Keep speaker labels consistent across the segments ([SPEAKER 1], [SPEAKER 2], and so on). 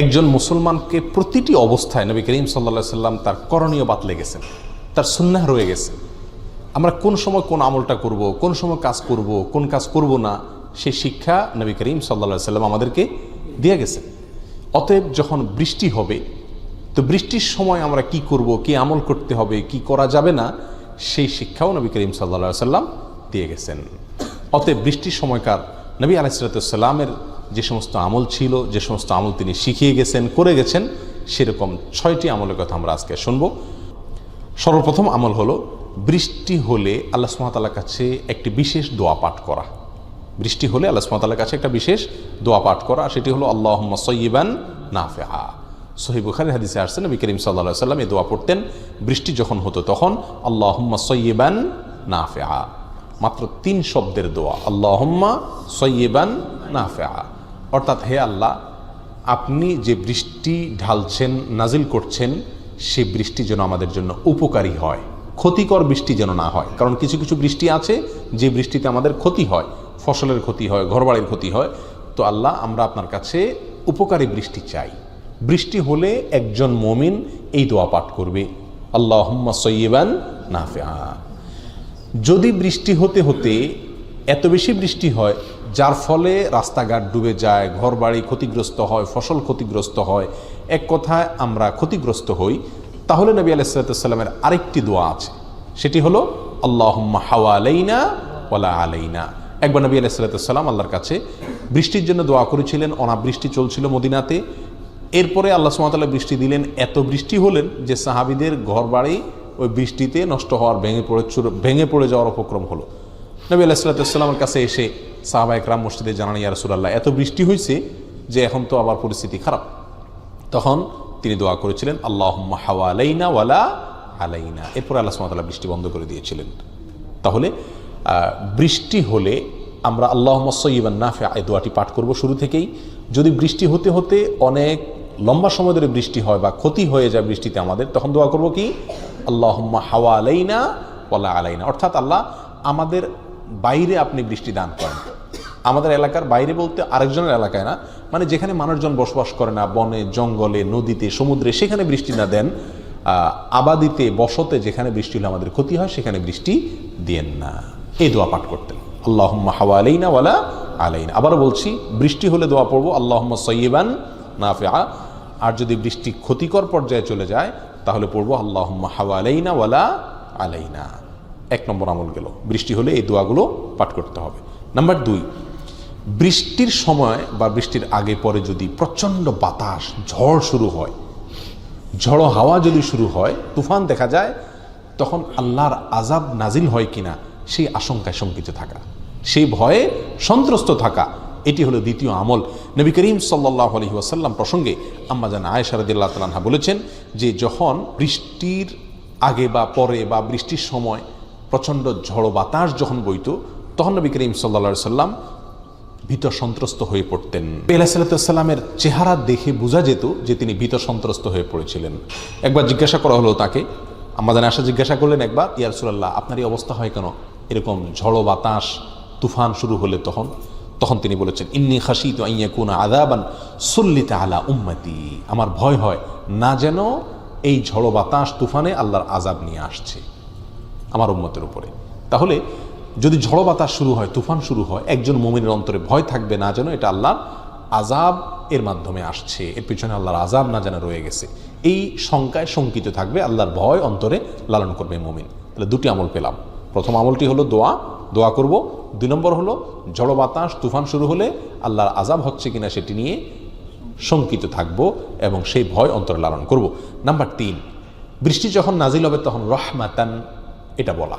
[SPEAKER 1] একজন মুসলমানকে প্রতিটি অবস্থায় নবী করিম সাল্লা সাল্লাম তার করণীয় বাতলে গেছেন, তার সুন্নাহ রয়ে গেছে। আমরা কোন সময় কোন আমলটা করব, কোন সময় কাজ করব, কোন কাজ করব না সেই শিক্ষা নবী করিম সাল্লা সাল্লাম আমাদেরকে দিয়ে গেছে অতএব যখন বৃষ্টি হবে, তো বৃষ্টির সময় আমরা কি করব, কি আমল করতে হবে, কি করা যাবে না, সেই শিক্ষাও নবী করিম সাল্লা সাল্লাম দিয়ে গেছেন। অতএব বৃষ্টির সময়কার নবী আলাইসালামের যে সমস্ত আমল ছিল, যে সমস্ত আমল তিনি শিখিয়ে গেছেন, করে গেছেন, সেরকম ছয়টি আমলের কথা আমরা আজকে শুনব। সর্বপ্রথম আমল হলো, বৃষ্টি হলে আল্লাহ সুমাতালার কাছে একটি বিশেষ দোয়া পাঠ করা। বৃষ্টি হলে আল্লাহ সুমাতালার কাছে একটা বিশেষ দোয়া পাঠ করা, সেটি হলো আল্লাহ সৈবান নাফেহা। সহি বুখারি হাদিসে আসছেন নবী করিম সাল্লা সাল্লাম এই দোয়া পড়তেন, বৃষ্টি যখন হতো তখন আল্লাহ সৈবান নাফেহা। মাত্র তিন শব্দের দোয়া, আল্লাহম্মা সৈবান নাফেহা। অর্থাৎ হে আল্লাহ, আপনি যে বৃষ্টি ঢালছেন, নাজিল করছেন, সে বৃষ্টি যেন আমাদের জন্য উপকারী হয়, ক্ষতিকর বৃষ্টি যেন না হয়। কারণ কিছু কিছু বৃষ্টি আছে, যে বৃষ্টিতে আমাদের ক্ষতি হয়, ফসলের ক্ষতি হয়, ঘরবাড়ির ক্ষতি হয়। তো আল্লাহ, আমরা আপনার কাছে উপকারী বৃষ্টি চাই। বৃষ্টি হলে একজন মমিন এই দোয়া পাঠ করবে আল্লাহ সৈবান নাফেয়া যদি বৃষ্টি হতে হতে এত বেশি বৃষ্টি হয়, যার ফলে রাস্তাঘাট ডুবে যায়, ঘরবাড়ি ক্ষতিগ্রস্ত হয়, ফসল ক্ষতিগ্রস্ত হয়। এক কথায় আমরা ক্ষতিগ্রস্ত হই। তাহলে নবী আলাইসালামের আরেকটি দোয়া আছে। সেটি হলো আল্লাহ হাওয়া আলাইনা ওলা আলাইনা। একবার নবী আলাইসাল্লাম আল্লাহর কাছে বৃষ্টির জন্য দোয়া করেছিলেন, অনাবৃষ্টি চলছিল মদিনাতে। এরপরে আল্লাহ সুমাতাল্লাহ বৃষ্টি দিলেন। এত বৃষ্টি হলেন যে সাহাবিদের ঘর বাড়ি ওই বৃষ্টিতে নষ্ট হওয়ার, ভেঙে পড়ে ভেঙে পড়ে যাওয়ার উপক্রম হলো। নবী আলাইসাল্লামের কাছে এসে সাহাবা একরাম মসজিদে জানান ইয়া রসুলাল্লাহ, এত বৃষ্টি হয়েছে যে এখন তো আবার পরিস্থিতি খারাপ। তখন তিনি দোয়া করেছিলেন আল্লাহ হাওয়া আলাইনা ওয়ালা আলাইনা। এরপর আল্লাহ সুমাতাল্লাহ বৃষ্টি বন্ধ করে দিয়েছিলেন। তাহলে বৃষ্টি হলে আমরা আল্লাহ সৈবান নাফে এই দোয়াটি পাঠ করব শুরু থেকেই। যদি বৃষ্টি হতে হতে অনেক লম্বা সময় ধরে বৃষ্টি হয় বা ক্ষতি হয়ে যায় বৃষ্টিতে আমাদের, তখন দোয়া করব কি? আল্লাহ হাওয়া আলাইনা ওয়ালা আলাইনা। অর্থাৎ আল্লাহ আমাদের বাইরে আপনি বৃষ্টি দান করেন। আমাদের এলাকার বাইরে বলতে আরেকজনের এলাকায় না মানে যেখানে মানুষজন বসবাস করে না, বনে, জঙ্গলে, নদীতে, সমুদ্রে, সেখানে বৃষ্টি না দেন আবাদিতে, বসতে যেখানে বৃষ্টি হলে আমাদের ক্ষতি হয়, সেখানে বৃষ্টি দিয়েন না। এই দোয়া পাঠ করতেন। আল্লাহম্মা হাওয়া আলাইনা ওয়ালা আলাইনা। আবারও বলছি, বৃষ্টি হলে দোয়া পড়ব, আল্লাহম্মা সৈবান নাফেয়া আর যদি বৃষ্টি ক্ষতিকর পর্যায়ে চলে যায়, তাহলে পড়ব, আল্লাহম্মা হাওয়া আলাইনা ওয়ালা আলাইনা। এক নম্বর আমল গেল। বৃষ্টি হলে এই দোয়াগুলো পাঠ করতে হবে। নাম্বার দুই, বৃষ্টির সময় বা বৃষ্টির আগে পরে যদি প্রচণ্ড বাতাস, ঝড় শুরু হয়, ঝড়ো হাওয়া যদি শুরু হয়, তুফান দেখা যায়, তখন আল্লাহর আজাব নাজিল হয় কিনা, সেই আশঙ্কায় শঙ্কিত থাকা। সেই ভয়ে সন্ত্রস্ত থাকা, এটি হলো দ্বিতীয় আমল। নবী করিম সাল্লাহ আলহি ওয়াসাল্লাম প্রসঙ্গে আম্মা জান আয়সারদুল্লাহ তালাহা বলেছেন যে, যখন বৃষ্টির আগে বা পরে বা বৃষ্টির সময় প্রচণ্ড ঝড়ো বাতাস যখন বইত, তখন নবী করিম সাল্লা সাল্লাম ভীত সন্ত্রস্ত হয়ে পড়তেন। সাল্লামের চেহারা দেখে বোঝা যেত যে তিনি ভীত সন্ত্রস্ত হয়ে পড়েছিলেন। একবার জিজ্ঞাসা করা হলো তাকে আমাদের আশা জিজ্ঞাসা করলেন একবার ইয়ারসুল্লাহ আপনার এই অবস্থা হয় কেন? এরকম ঝড়ো বাতাস, তুফান শুরু হলে তখন? তখন তিনি বলেছেন, ইন্নি খাসি তো আইয়া কোন আদাবান সল্লিতে আলা উম্মতি। আমার ভয় হয় না যেন এই ঝড়ো বাতাস, তুফানে আল্লাহর আজাব নিয়ে আসছে। আমার উম্মতের উপরে। তাহলে যদি ঝড়ো বাতাস শুরু হয়, তুফান শুরু হয়, একজন মোমিনের অন্তরে ভয় থাকবে না যেন এটা আল্লাহর আজাব এর মাধ্যমে আসছে। এর পিছনে আল্লাহর আজাব না যেন রয়ে গেছে। এই শঙ্কায় শঙ্কিত থাকবে, আল্লাহর ভয় অন্তরে লালন করবে মোমিন। তাহলে দুটি আমল পেলাম। প্রথম আমলটি হলো দোয়া। দোয়া করব। দুই নম্বর হলো ঝড়ো বাতাস, তুফান শুরু হলে আল্লাহর আজাব হচ্ছে কিনা সেটি নিয়ে শঙ্কিত থাকব এবং সেই ভয় অন্তরে লালন করব। নাম্বার তিন, বৃষ্টি যখন নাজিল হবে তখন রহমাতান এটা বলা।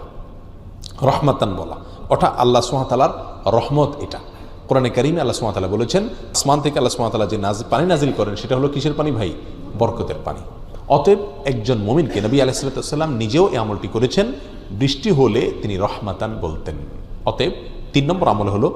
[SPEAKER 1] রহমাতান বলা। ওটা আল্লাহ সুহাতালার রহমত এটা। কোরআনে কারিমে আল্লাহ সোহাতালা বলেছেন, আসমান থেকে আল্লাহ সোহাতালা যে নাজ, পানি নাজিল করেন, সেটা হলো কিসের পানি ভাই? বরকতের পানি। অতএব একজন মমিনকে নবী আলাইসাল্লাম নিজেও এই আমলটি করেছেন, বৃষ্টি হলে তিনি রহমাতান বলতেন। অতএব তিন নম্বর আমল হলো